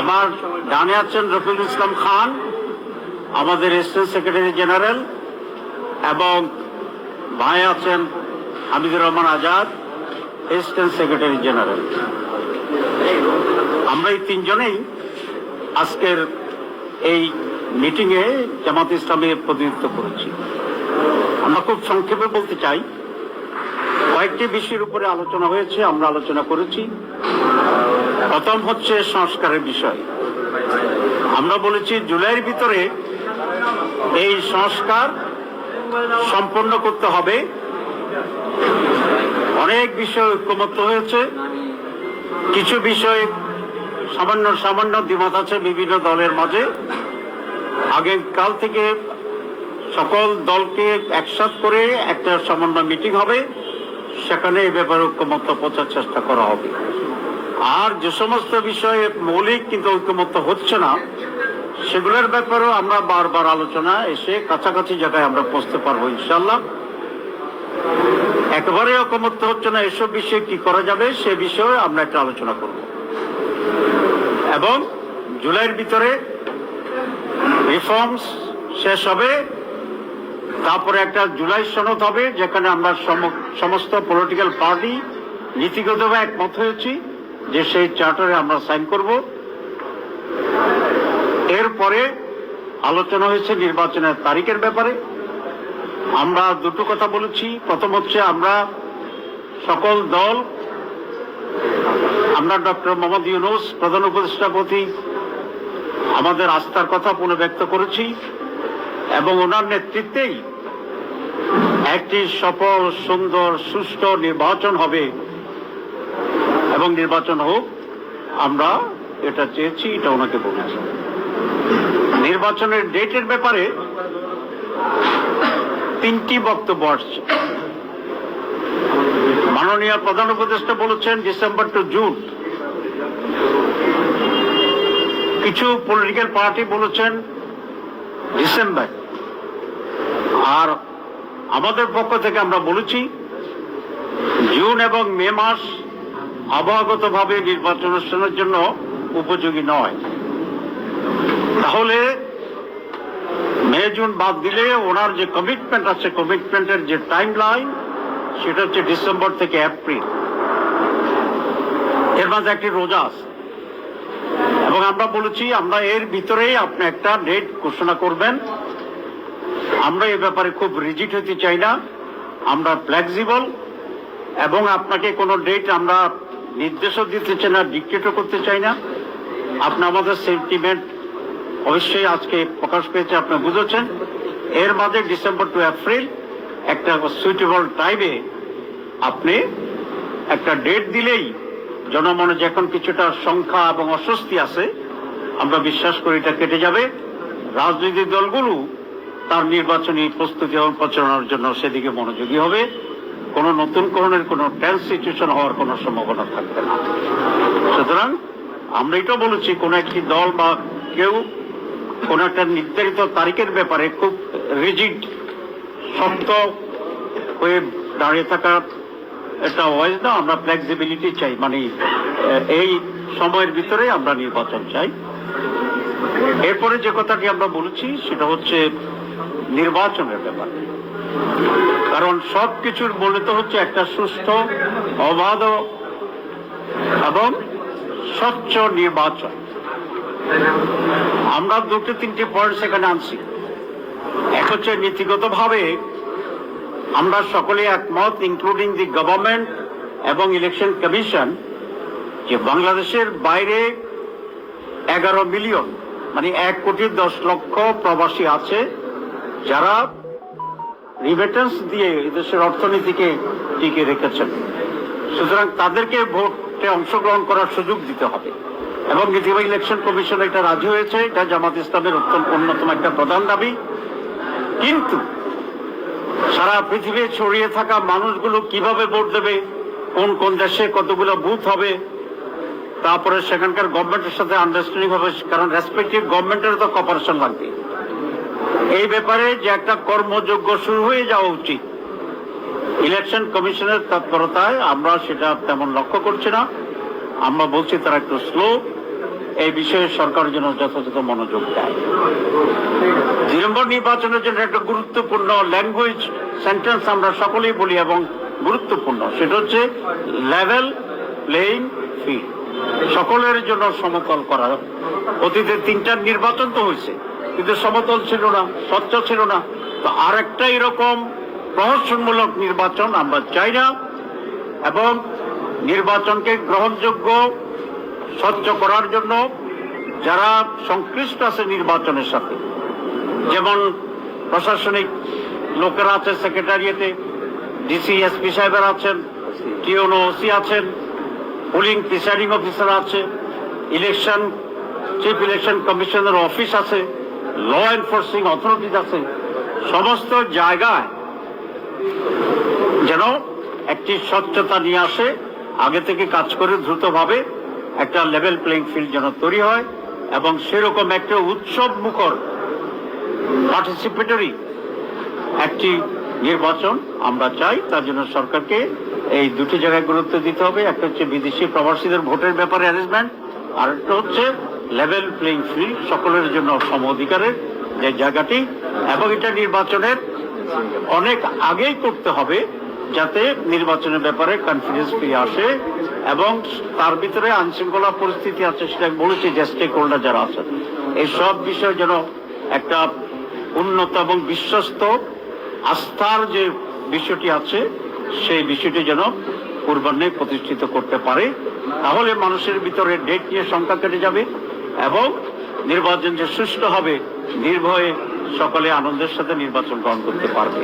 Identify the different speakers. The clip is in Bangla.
Speaker 1: আমার ডানে আছেন রফিকুল ইসলাম খান, আমাদের স্টেট সেক্রেটারি জেনারেল এবং ভাই আছেন Hamidur Rahman Azad assistant secretary general আমরা এই তিনজনেই আজকের এই মিটিংয়ে জামাত ইসলামের প্রতিনিধিত্ব করেছি। আমরা খুব সংক্ষেপে বলতে চাই কয়েকটি বিষয়ের উপরে আলোচনা হয়েছে, আমরা আলোচনা করেছি। প্রথম হচ্ছে সংস্কারের বিষয়। আমরা বলেছি, জুলাইয়ের ভিতরে এই সংস্কার সম্পন্ন করতে হবে। অনেক বিষয় ঐক্যমত্য হয়েছে। কিছু বিষয়ে সামান্য সামান্য দ্বিমত আছে বিভিন্ন দলের মাঝে। আগে কাল থেকে সকল দলকে একসাথ করে একটা সমন্বয় মিটিং হবে। সেখানে এই ব্যাপারে ঐক্যমত্য পৌঁছার চেষ্টা করা হবে। আর যে সমস্ত বিষয়ে মৌলিক কিন্তু ঐক্যমত্য হচ্ছে না, সেগুলোর ব্যাপারেও আমরা বারবার আলোচনা এসে কাছাকাছি জায়গায় আমরা পৌঁছতে পারব ইনশাল্লাহ একেবারে ঐক্যমত্য হচ্ছে না, এসব বিষয়ে কি করা যাবে সে বিষয়ে আমরা একটা আলোচনা করব। এবং জুলাইয়ের ভিতরে রিফর্মস শেষ হবে। তারপরে একটা জুলাই সনদ হবে, যেখানে আমরা সমস্ত পলিটিক্যাল পার্টি নীতিগতভাবে একমত হয়েছি যে সেই চার্টারে আমরা সাইন করব। এরপরে আলোচনা হয়েছে নির্বাচনের তারিখের ব্যাপারে। আমরা দুটো কথা বলেছি। প্রথম হচ্ছে আমরা সকল দল, আমরা ডক্টর মোহাম্মদ ইউনুস, প্রধান উপদেষ্টা প্রতি আমাদের আস্থার কথা পুনর্ব্যক্ত করেছি। এবং ওনার নেতৃত্বেই একটি সফল, সুন্দর, সুষ্ঠু নির্বাচন হবে। এবং নির্বাচন হোক, আমরা এটা চেয়েছি, এটা ওনাকে বলেছি। নির্বাচনের ডেটের ব্যাপারে তিনটি বক্তব্য আসছে। মাননীয় প্রধান উপদেষ্টা বলেছেন, ডিসেম্বর টু জুন। কিছু পলিটিক্যাল পার্টি বলেছেন, ডিসেম্বর। আর আমাদের পক্ষ থেকে আমরা বলেছি, জুন এবং মে মাস আবহাওয়াগতভাবে নির্বাচন অনুষ্ঠানের জন্য উপযোগী নয়। তাহলে মে, জুন বাদ দিলে ওনার যে কমিটমেন্ট আছে কমিটমেন্টের যে টাইম লাইন সেটা হচ্ছে ডিসেম্বর থেকে এপ্রিল। এর মাঝে একটি রোজা আছে। এবং আমরা বলেছি, আমরা এর ভিতরেই আপনি একটা ডেট ঘোষণা করবেন। আমরা এ ব্যাপারে খুব রিজিট হতে চাই না। আমরা ফ্লেক্সিবল এবং আপনাকে কোনো ডেট আমরা নির্দেশও দিতে চাই না ডিক্টেটও করতে চাই না। আপনি আমাদের সেন্টিমেন্ট অবশ্যই আজকে প্রকাশ পেয়েছে, আপনি বুঝেছেন। এর মাঝে ডিসেম্বর টু এপ্রিল একটা সুইটেবল টাইমে আপনি একটা ডেট দিলেই জনমনে এখন কিছুটা সংখ্যা এবং অস্বস্তি আছে, আমরা বিশ্বাস করি এটা কেটে যাবে। রাজনৈতিক দলগুলো তার নির্বাচনী প্রস্তুতি এবং প্রচারণার জন্য সেদিকে মনোযোগী হবে। কোন নতুন করণের কোন টেন্স সিচুয়েশন হওয়ার কোনো সম্ভাবনা থাকবে না। সুতরাং আমরা এটাও বলেছি, কোন একটি দল বা কেউ কোন একটা নির্ধারিত তারিখের ব্যাপারে খুব রিজিড শক্ত হয়ে দাঁড়িয়ে থাকা এটা ওয়াইজ না, আমরা ফ্লেক্সিবিলিটি চাই। মানে এই সময়ের ভিতরে আমরা নির্বাচন চাই। এরপরে যে কথাটি আমরা বলেছি, সেটা হচ্ছে নির্বাচনের ব্যাপার। কারণ সব কিছুর মূলত হচ্ছে একটা সুস্থ, অবাধ এবং স্বচ্ছ নির্বাচন। আমরা দুটো, তিনটে পয়েন্ট সেখানে আনছি। এক হচ্ছে নীতিগতভাবে আমরা সকলে একমত ইনক্লুডিং দি গভর্নমেন্ট এবং ইলেকশন কমিশন যে বাংলাদেশের বাইরে এগারো মিলিয়ন মানে এক কোটি দশ লক্ষ প্রবাসী আছে। যারা রিমিটেন্স দিয়ে দেশের অর্থনীতিকে টিকে রেখেছেন, সুতরাং তাদেরকে ভোটে অংশগ্রহণ করার সুযোগ দিতে হবে। এবং নীতিবাহী ইলেকশন কমিশন এটা রাজি হয়েছে, এটা জামাত ইসলামের অত্যন্ত অন্যতম একটা প্রধান দাবি। কিন্তু সারা পৃথিবী ছড়িয়ে থাকা মানুষগুলো কীভাবে ভোট দেবে, কোন কোন দেশে কতগুলো বুথ হবে, তারপরে সেখানকার গভর্নমেন্টের সাথে আন্ডারস্ট্যান্ডিং হবে, কারণ রেসপেক্টিভ গভর্নমেন্টের তো কপারেশন লাগবে। এই ব্যাপারে যে একটা কর্মযোগ্য শুরু হয়ে যাওয়া উচিত। ইলেকশন কমিশনের তৎপরতায় আমরা সেটা তেমন লক্ষ্য করছি না। আমরা বলছি তারা একটু স্লো। এই বিষয়ে সরকার যেন যথাযথ মনোযোগ দেয়। দুই নম্বর নির্বাচনের জন্য একটা গুরুত্বপূর্ণ ল্যাঙ্গুয়েজ সেন্টেন্স আমরা সকলেই বলি এবং গুরুত্বপূর্ণ। সেটা হচ্ছে লেভেল প্লেইং ফিল্ড সকলের জন্য সমতল করা। অতীতে তিনটা নির্বাচন তো হয়েছে। কিন্তু সমতল ছিল না, স্বচ্ছ ছিল না। তো আর একটা এরকম প্রহসনমূলক নির্বাচন আমরা চাই না এবং নির্বাচনকে গ্রহণযোগ্য, স্বচ্ছ করার জন্য যারা সংশ্লিষ্ট আছে নির্বাচনের সাথে, যেমন প্রশাসনিক লোকেরা আছে, সেক্রেটারিয়েটে ডিসি এসপি সাহেবের আছেন টিওনো ওসি আছেন পুলিং প্রিসাইডিং অফিসার আছে ইলেকশন চিফ ইলেকশন কমিশনের অফিস আছে। ল এনফোর্সিং অথরিটিজ আছে। সমস্ত জায়গায় যেন একটি স্বচ্ছতা নিয়ে আসে, আগে থেকে কাজ করে দ্রুতভাবে একটা লেভেল প্লেইং ফিল্ড যেন তৈরি হয় এবং সেরকম একটা উৎসব মুখর পার্টিসিপেটরি একটি নির্বাচন আমরা চাই। তার জন্য সরকারকে এই দুটি জায়গায় গুরুত্ব দিতে হবে। একটা হচ্ছে বিদেশি প্রবাসীদের ভোটের ব্যাপারে অ্যারেঞ্জমেন্ট আর একটা হচ্ছে লেভেল প্লেইং ফিল্ড সকলের জন্য সম অধিকারের যে জায়গাটি এবং এটা নির্বাচনের অনেক আগেই করতে হবে যাতে নির্বাচনের ব্যাপারে কনফিডেন্স ফিরে আসে এবং তার ভিতরে আইনশৃঙ্খলা পরিস্থিতি আছে সেটা বলেছি যে স্টেক হোল্ডার যারা আছেন। এই সব বিষয় যেন একটা উন্নত এবং বিশ্বস্ত আস্থার যে বিষয়টি আছে, সেই বিষয়টি যেন পূর্বাহ্নে প্রতিষ্ঠিত করতে পারে, তাহলে মানুষের ভিতরে ডেট নিয়ে সংখ্যা কেটে যাবে। এবং নির্বাচন যে সুষ্ঠু হবে নির্ভয়ে সকলে আনন্দের সাথে নির্বাচন গ্রহণ করতে পারবে।